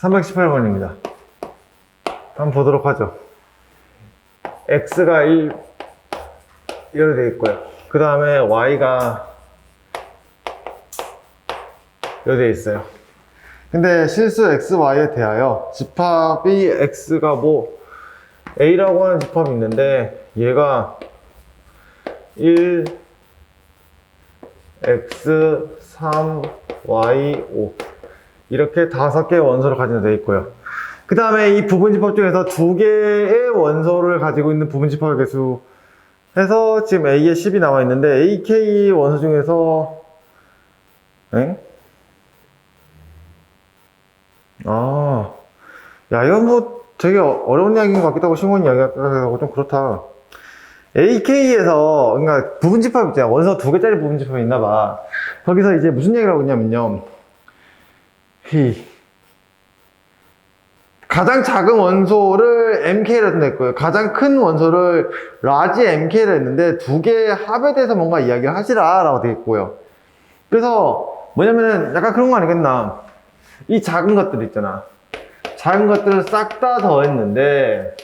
318번입니다. 한번 보도록 하죠. x가 1, 이렇게 되어 있고요. 그 다음에 y가 이렇게 되어 있어요. 근데 실수 x, y에 대하여 집합이 x가 뭐 a라고 하는 집합이 있는데 얘가 1, x, 3, y, 5 이렇게 다섯 개의 원소를 가지게 되어 있고요. 그 다음에 이 부분집합 중에서 두 개의 원소를 가지고 있는 부분집합의 개수 해서 지금 A에 10이 나와 있는데 AK 원소 중에서 엥? 아, 야 이건 뭐 되게 어- 어려운 이야기인 것 같기도 하고 쉬운 이야기하고 좀 그렇다. AK에서 그러니까 부분집합 있잖아 원소 두 개짜리 부분집합이 있나 봐. 거기서 이제 무슨 얘기를 하고 있냐면요. 히 가장 작은 원소를 MK로 했고요. 가장 큰 원소를 라지 MK로 했는데 두 개의 합에 대해서 뭔가 이야기를 하시라 라고 되어 있고요. 그래서 뭐냐면은 약간 그런 거 아니겠나. 이 작은 것들 있잖아. 작은 것들을 싹 다 더했는데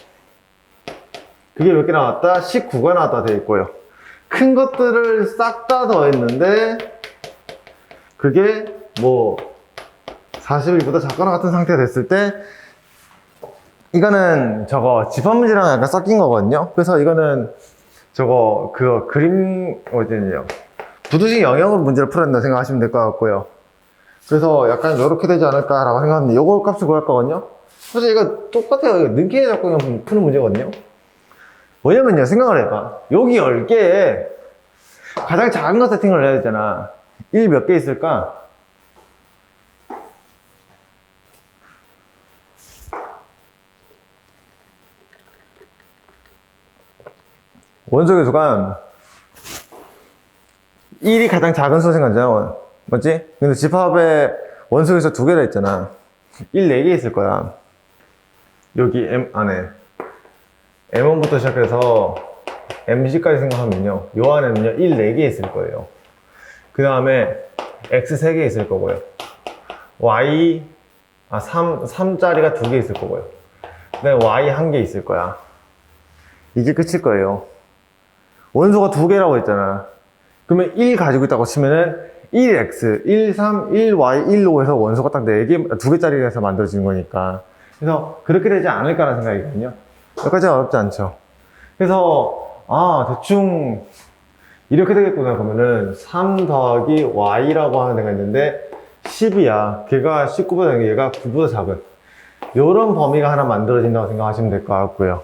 그게 몇 개 나왔다? 19가 나왔다 되어 있고요. 큰 것들을 싹 다 더했는데 그게 뭐 41보다 작거나 같은 상태가 됐을 때 이거는 저거 문제랑 약간 섞인 거거든요. 그래서 이거는 저거 그 그림 어디냐 부두식 영역으로 문제를 풀어야 된다 생각하시면 될 것 같고요. 그래서 약간 이렇게 되지 않을까 라고 생각합니다. 요거 값을 구할 거거든요. 사실 이거 똑같아요. 이거 능기의 작곡형 푸는 문제거든요. 뭐냐면요, 생각을 해봐. 여기 10개에 가장 작은 거 세팅을 해야 되잖아. 1 몇 개 있을까? 원소 개수가 1이 가장 작은 수 생각하잖아. 맞지? 근데 집합에 원소 개수 두 개가 있잖아. 1, 4개 있을 거야. 여기 M 안에. M1부터 시작해서 MC까지 생각하면요. 요 안에는요, 1, 4개 있을 거예요. 그 다음에 X 3개 있을 거고요. Y, 아, 3, 3짜리가 두 개 있을 거고요. 그 다음에 Y 한 개 있을 거야. 이게 끝일 거예요. 원소가 두 개라고 했잖아. 그러면 1 가지고 있다고 치면은 1x, 1, 3, 1y, 1로 해서 원소가 딱 4개, 두 개짜리에서 만들어지는 거니까. 그래서 그렇게 되지 않을까라는 생각이거든요. 여기까지 어렵지 않죠. 그래서, 아, 대충 이렇게 되겠구나. 그러면은 3 더하기 y라고 하는 애가 있는데 10이야. 걔가 19보다 작은 얘가 9보다 작은. 요런 범위가 하나 만들어진다고 생각하시면 될 것 같고요.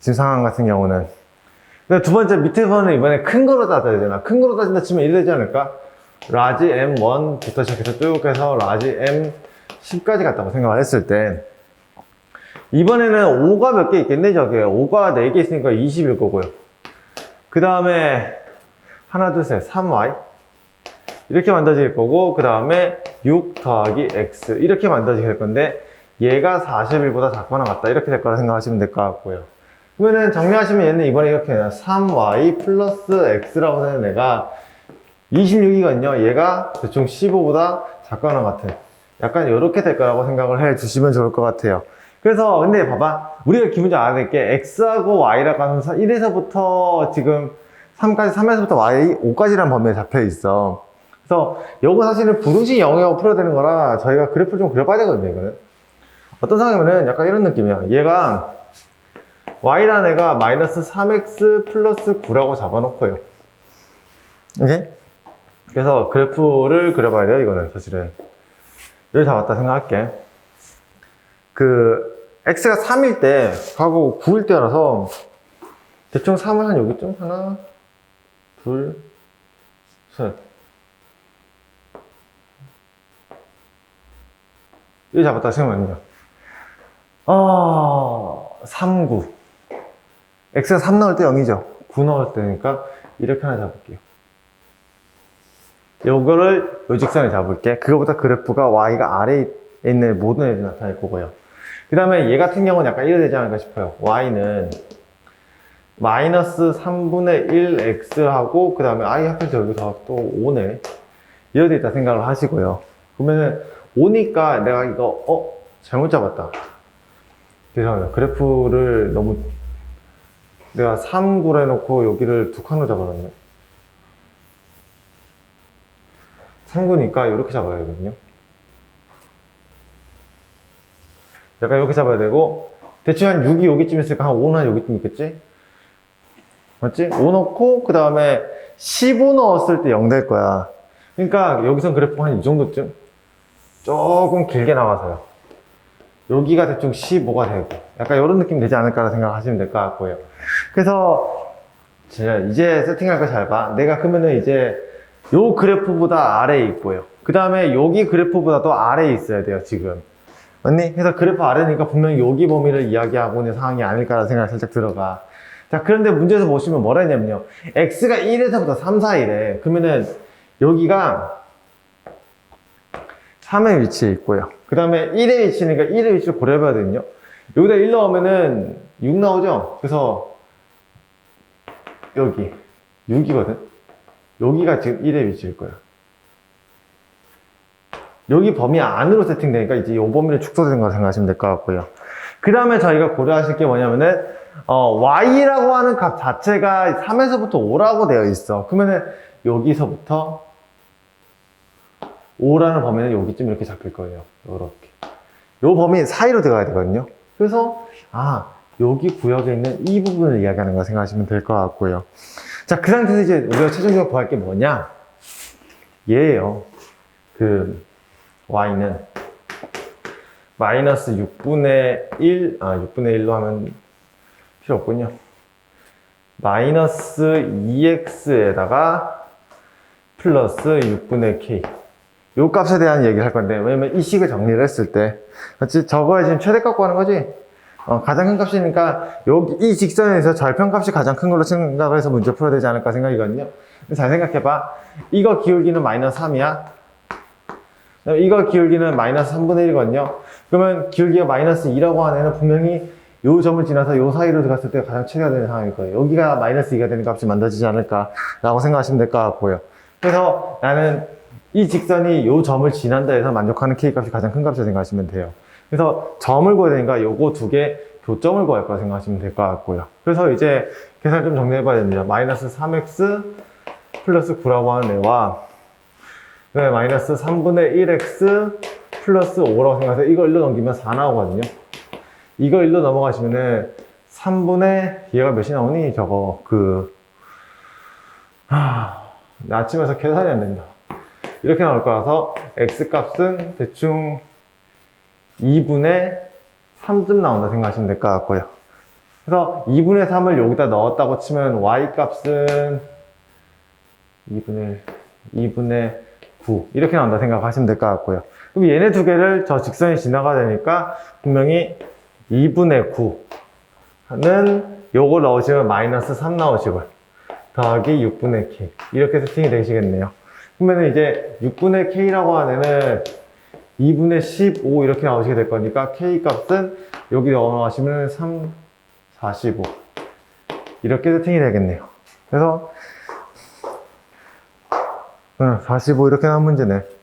지금 상황 같은 경우는. 근데 두 번째 밑에서는 이번에 큰 거로 따져야 되잖아. 큰 거로 따진다 치면 이래 되지 않을까? 라지 M1부터 시작해서 쭉 해서 라지 M10까지 갔다고 생각을 했을 때 이번에는 5가 몇 개 있겠네 저게 5가 4개 있으니까 20일 거고요. 그 다음에 하나 둘셋 3Y 이렇게 만들어질 거고 그 다음에 6 더하기 X 이렇게 만들어지게 될 건데 얘가 41보다 작거나 같다 이렇게 될 거라 생각하시면 될 것 같고요. 그러면은 정리하시면 얘는 이번에 이렇게 해요. 3y 플러스 x라고 하는 애가 26이거든요. 얘가 대충 15보다 작거나 같은 약간 이렇게 될 거라고 생각을 해 주시면 좋을 것 같아요. 그래서 근데 봐봐 우리가 기본적으로 알아야 될 게 x하고 y라고 하는 1에서부터 지금 3까지 3에서부터 y 5까지라는 범위에 잡혀 있어. 그래서 요거 사실은 부등식 영역을 풀어야 되는 거라 저희가 그래프를 좀 그려봐야 되거든요. 이거는 어떤 상황이면은 약간 이런 느낌이야. 얘가 y라는 애가 마이너스 3x 플러스 9라고 잡아놓고요. 오케이? 그래서 그래프를 그려봐야 돼요, 이거는 사실은. 여기 잡았다 생각할게. 그, x가 3일 때, 하고 9일 때라서, 대충 3을 한 여기쯤? 하나, 둘, 셋. 여기 잡았다 생각하면요. 아, 3, 9. X가 3 나올 때 0이죠. 9 나올 때니까 이렇게 하나 잡을게요. 요거를 요 직선에 잡을게. 그거보다 그래프가 y가 아래에 있는 모든 애들이 나타날 거고요. 그 다음에 얘 같은 경우는 약간 이래 되지 않을까 싶어요. y는 마이너스 3분의 1x하고 그 다음에 i 합해서 여기서 또 5네. 이래 돼 있다 생각을 하시고요. 그러면은 5니까 내가 이거 어? 잘못 잡았다. 죄송합니다. 그래프를 너무 내가 3구로 해놓고 여기를 두 칸으로 잡아놨네. 3구니까 이렇게 잡아야 되거든요. 약간 이렇게 잡아야 되고 대충 한 6이 여기쯤 있으니까 한 5는 한 여기쯤 있겠지? 맞지? 5 넣고 그 다음에 15 넣었을 때 0 될 거야. 그러니까 여기선 그래프가 한이 정도쯤? 조금 길게 나와서요. 여기가 대충 15가 되고 약간 이런 느낌 되지 않을까 생각하시면 될 것 같고요. 그래서 제가 이제 세팅할 거 잘 봐. 내가 그러면은 이제 요 그래프보다 아래에 있고요. 그 다음에 여기 그래프보다 또 아래에 있어야 돼요, 지금. 맞니? 그래서 그래프 아래니까 분명히 여기 범위를 이야기하고 있는 상황이 아닐까라는 생각이 살짝 들어가. 자, 그런데 문제에서 보시면 뭐라 했냐면요. x가 1에서부터 3 사이래. 그러면은 여기가 3의 위치에 있고요. 그 다음에 1의 위치니까 1의 위치를 고려해봐야 되거든요. 여기다 1 넣으면은 6 나오죠? 그래서 여기 6이거든. 여기가 지금 1의 위치일 거야. 여기 범위 안으로 세팅되니까 이제 이 범위를 축소되는 거 생각하시면 될 것 같고요. 그 다음에 저희가 고려하실 게 뭐냐면은 어, y라고 하는 값 자체가 3에서부터 5라고 되어 있어. 그러면은 여기서부터 5라는 범위는 여기쯤 이렇게 잡힐 거예요. 요렇게. 요 범위 사이로 들어가야 되거든요. 그래서, 아, 여기 구역에 있는 이 부분을 이야기하는 거 생각하시면 될 것 같고요. 자, 그 상태에서 이제 우리가 최종적으로 구할 게 뭐냐? 얘예요. 그, y는 마이너스 6분의 1, 아, 6분의 1로 하면 필요 없군요. 마이너스 2x에다가 플러스 6분의 k. 요 값에 대한 얘기를 할 건데, 왜냐면 이 식을 정리를 했을 때, 그렇지? 저거에 지금 최대 값 구하는 거지? 어, 가장 큰 값이니까, 여기, 이 직선에서 절편값이 가장 큰 걸로 생각을 해서 문제 풀어야 되지 않을까 생각이거든요. 잘 생각해봐. 이거 기울기는 마이너스 3이야. 이거 기울기는 마이너스 3분의 1이거든요. 그러면 기울기가 마이너스 2라고 하는 애는 분명히 요 점을 지나서 요 사이로 들어갔을 때 가장 최대가 되는 상황일 거예요. 여기가 마이너스 2가 되는 값이 만들어지지 않을까 라고 생각하시면 될 것 같고요. 그래서 나는 이 직선이 요 점을 지난다 해서 만족하는 k 값이 가장 큰 값이라고 생각하시면 돼요. 그래서 점을 구해야 되니까 요거 두 개 교점을 구할 거라 생각하시면 될 것 같고요. 그래서 이제 계산 좀 정리해 봐야 됩니다. 마이너스 3x 플러스 9라고 하는 애와 네, 마이너스 3분의 1x 플러스 5라고 생각해서 이거 1로 넘기면 4 나오거든요. 이거 1로 넘어가시면은 3분의 얘가 몇이 나오니? 저거 그 하... 아침에서 계산이 안 된다. 이렇게 나올 거라서 x 값은 대충 2분의 3쯤 나온다 생각하시면 될 것 같고요. 그래서 2분의 3을 여기다 넣었다고 치면 y 값은 2분의 2분의 9 이렇게 나온다 생각하시면 될 것 같고요. 그럼 얘네 두 개를 저 직선이 지나가야 되니까 분명히 2분의 9는 요걸 넣으시면 마이너스 3 나오시고요. 더하기 6분의 k 이렇게 세팅이 되시겠네요. 그러면 이제 6분의 k라고 하는 애는 2분의 15 이렇게 나오시게 될 거니까 k 값은 여기 넣어놓으시면 3, 45 이렇게 세팅이 되겠네요. 그래서 45 이렇게 나온 문제네.